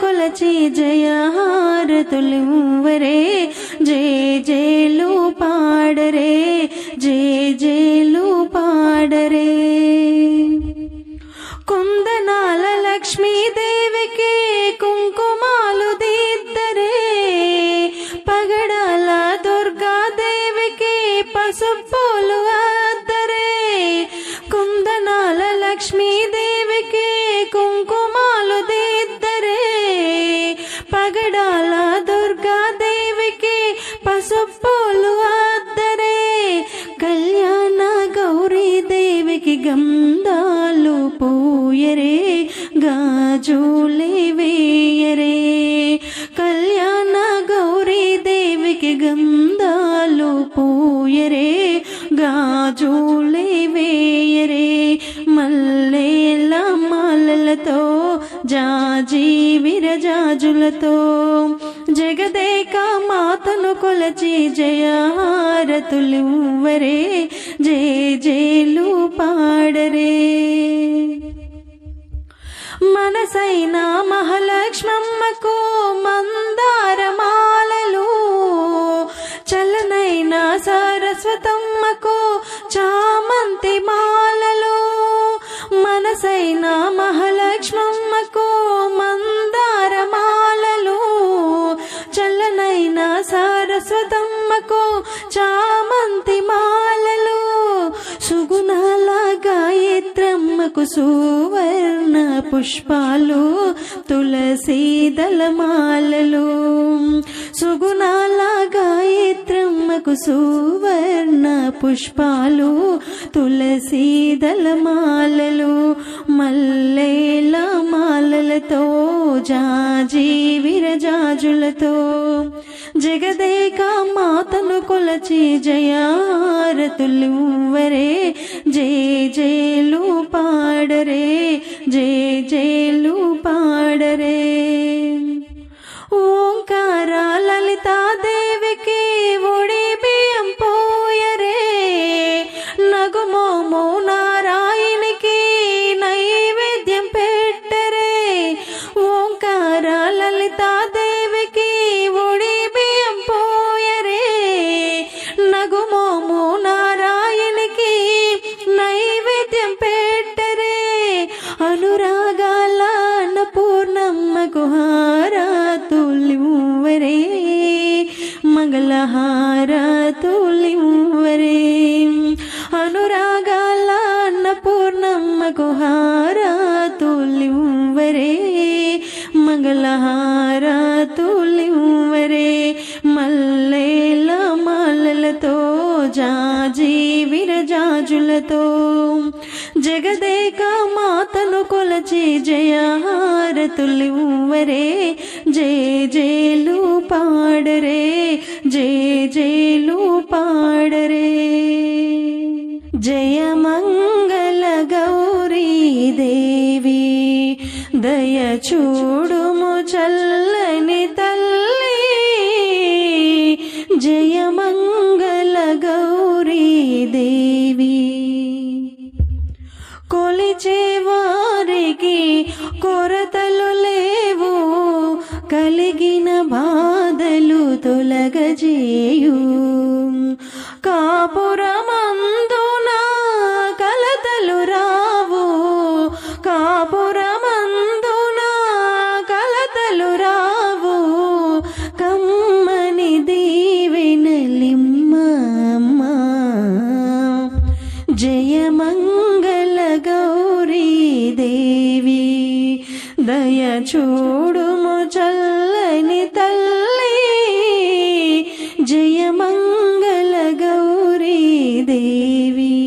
కొలచి జయహారతులువరే జే జేలు పాడరే. జే జేలు పాడరే. కుందనాల లక్ష్మీదేవికి కుంకుమాలు దిద్దరే పగడాల దుర్గాదేవికి పసుపు పగడాల దుర్గాదేవికి పసుపులు అద్దరే కళ్యాణ గౌరీ దేవికి గంధాలు పూయరే. గాజులే విరజాజులతో జగదేక మాతను కొలచి జయహారతులువరే జయ జేలు పాడరే. మనసైన మహాలక్ష్మమ్మకు మందారమాలలు చలనైన సరస్వత కొరకు చామంతి మాలలు సుగుణాల గాయత్రమ్మకు సువర్ణ పుష్పాలు తులసి దళమాలలు. సుగుణాల గాయత్రమ్మకు సువర్ణ పుష్పాలు తులసి దళమాలలు మల్లేల మాలలతో జాజీ విరజాజులతో జగదేక మాతను కొలచి జయారతులువరే జే జేలు పాడరే జే జేలు పాడరే మంగళహారతులివ్వరే అనురాగాల అన్నపూర్ణమ్మకు హారతులివ్వరే మంగళహారతులివ్వరే మల్లెల మాలలతో జాజీ విరజాజులతో జగదేక మాతను కొలచి జయహారతులివ్వరే జే జేలు పాడరే. జే జేలు పాడరే. జయ మంగళ గౌరీ దేవి దయ చూడుము చల్ల కలిగిన బాధలు తొలగజేయు. కాపురమందున కలతలు రావు. కాపురమందున కలతలు రావు. కమ్మని దీవెనలిమ్మ జయమంగళ గౌరీ దేవి దయ చూడు చల్లని తల్లి జయమంగళ గౌరీ దేవి.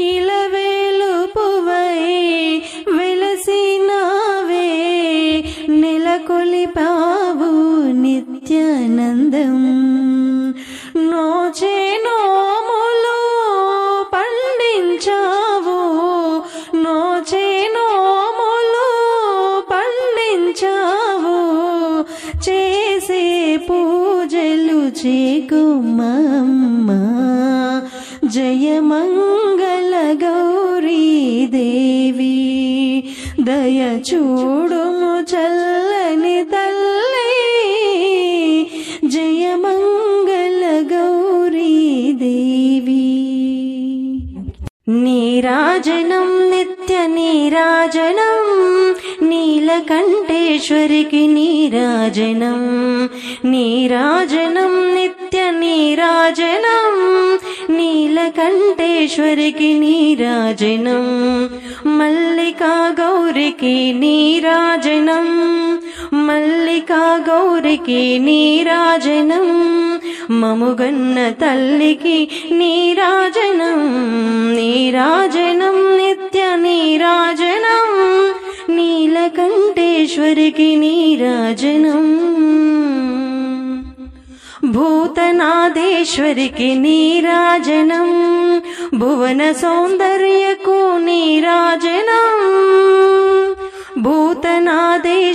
ఇలవేలు పువై వెలసినావే నెలకొలిపావు నిత్యానందం. చేకుమమ్మ. జయ మంగళ గౌరీ దేవి దయ చూడుము చల్లని తల్లి. జయమంగళ గౌరీ దేవి నీరాజనం నీలకంఠేశ్వరికి నీరాజనం. నీరాజనం నిత్య నీరాజనం. నీలకంఠేశ్వరికి నీరాజనం. మల్లికా గౌరికి నీరాజనం. మల్లికా గౌరికి నీరాజనం. మముగన్న తల్లికి నీరా నీలకంఠేశ్వరికి నీరాజనం భూతనాదేశ్వరికి నీరాజనం భువన సౌందర్యకు నీరాజనం భూతనాదేశ్